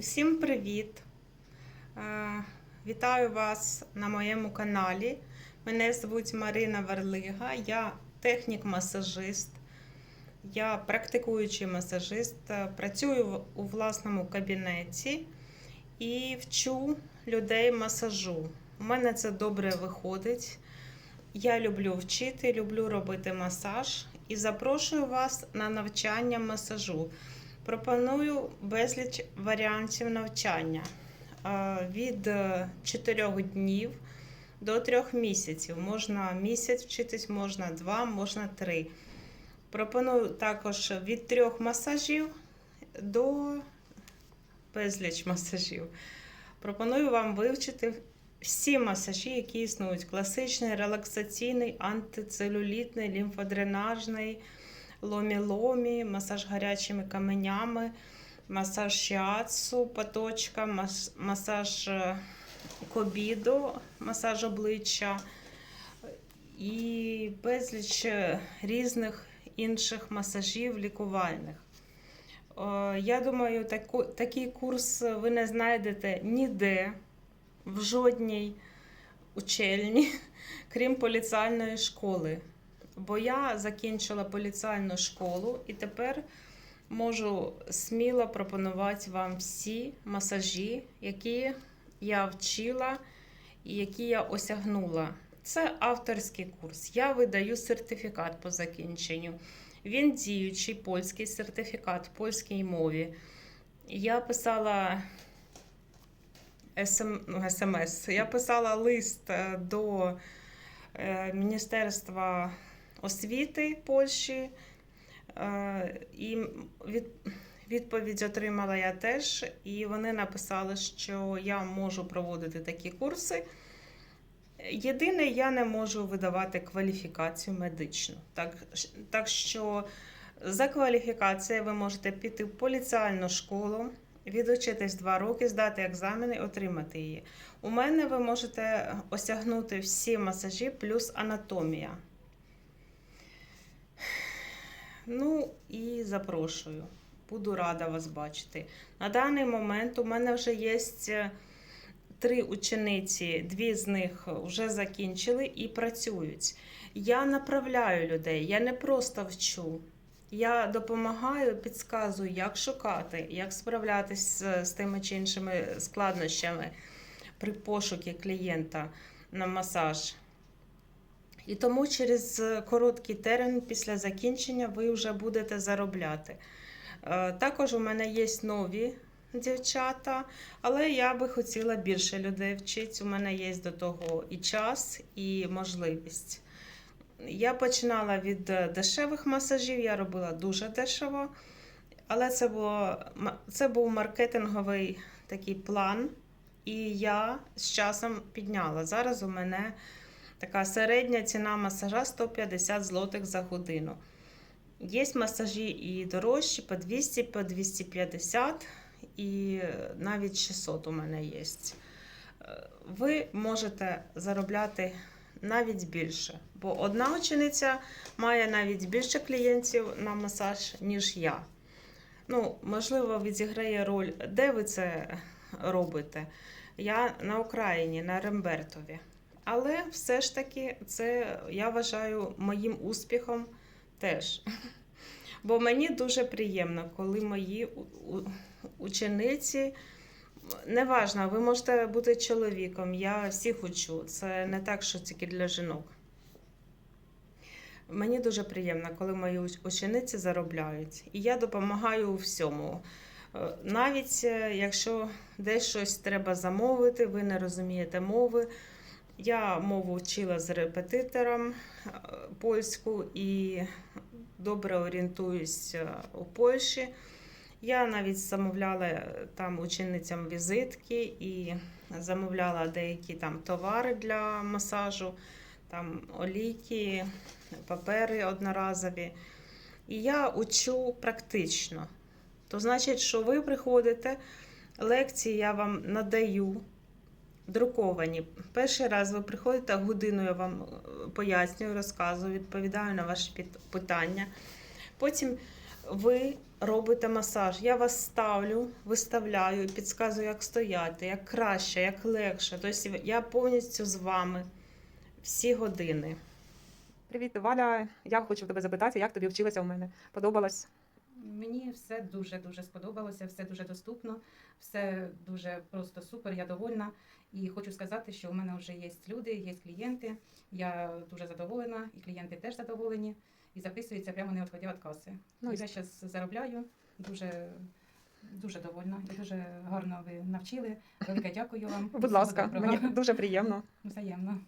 Усім привіт! Е, Вітаю вас на моєму каналі. Мене звуть Марина Варлига, я технік-масажист, я практикуючий масажист, е, працюю у власному кабінеті і вчу людей масажу. У мене це добре виходить. Я люблю вчити, люблю робити масаж і запрошую вас на навчання масажу. Пропоную безліч варіантів навчання Е, від 4 днів до 3 місяців. Можна місяць вчитись, можна 2, можна 3. Пропоную також від 3 масажів до безліч масажів. Пропоную вам вивчити всі масажі, які існують: класичний, релаксаційний, антицелюлітний, лімфодренажний ломі-ломі, масаж гарячими каменями, масаж шіацу, поточка, масаж е, кобіду, масаж обличчя і безліч е, різних інших масажів лікувальних. Е, Я думаю, такий курс ви не знайдете ніде, в жодній учельні, крім поліціальної школи бо я закінчила поліціальну школу і тепер можу сміло пропонувати вам всі масажі, які я вчила і які я осягнула. Це авторський курс. Я видаю сертифікат по закінченню. Він діючий польський сертифікат в польській мові. Я писала СМ, ну, смс. Я писала лист е, до е, Міністерства освіти Польщі. Е, І від, відповідь отримала я теж, і вони написали, що я можу проводити такі курси. Єдине, я не можу видавати кваліфікацію медичну. Так, так що за кваліфікацією ви можете піти в поліціальну школу, відучитись два роки, здати екзамен і отримати її. У мене ви можете осягнути всі масажі плюс анатомія. Ну і запрошую. Буду рада вас бачити. На даний момент у мене вже є три учениці, дві з них вже закінчили і працюють. Я направляю людей, я не просто вчу. Я допомагаю, підказую, як шукати, як справлятися з, тими чи іншими складнощами при пошукі клієнта на масаж. І тому через короткий термін після закінчення ви вже будете заробляти. Е, Також у мене є нові дівчата, але я би хотіла більше людей вчити. У мене є до того і час, і можливість. Я починала від дешевих масажів, я робила дуже дешево, але це, було, це був маркетинговий такий план, і я з часом підняла. Зараз у мене така середня ціна масажа 150 злотих за годину. Є масажі і дорожчі, по 200, по 250 і навіть 600 у мене є. Ви можете заробляти навіть більше, бо одна учениця має навіть більше клієнтів на масаж, ніж я. Ну, можливо, відіграє роль, де ви це робите. Я на Україні, на Рембертові. Але все ж таки, це я вважаю моїм успіхом теж. Бо мені дуже приємно, коли мої учениці, неважно, ви можете бути чоловіком, я всіх учу. Це не так, що тільки для жінок. Мені дуже приємно, коли мої учениці заробляють. І я допомагаю у всьому. Е, Навіть е, якщо десь щось треба замовити, ви не розумієте мови. Я мову вчила з репетитором е, польську і добре орієнтуюсь е, у Польщі. Я навіть замовляла е, там ученицям візитки і замовляла деякі там товари для масажу, там олійки, папери одноразові. І я учу практично. То значить, що ви приходите, лекції я вам надаю друковані. Перший раз ви приходите, годину я вам е, пояснюю, розказую, відповідаю на ваші питання. Потім ви робите масаж. Я вас ставлю, виставляю, підказую, як стояти, як краще, як легше. Тобто я повністю з вами всі години. Привіт, Валя. Я хочу тебе запитати, як тобі вчилася у мене? Подобалось? Мені все дуже дуже сподобалося, все дуже доступно, все дуже просто супер. Я довольна. І хочу сказати, що у мене вже є люди, є клієнти. Я дуже задоволена, і клієнти теж задоволені. І записуються прямо не відходя від каси. Ну, я зараз заробляю, дуже, дуже довольна і дуже гарно ви навчили. Велике дякую вам. Будь ласка, мені дуже приємно. взаємно.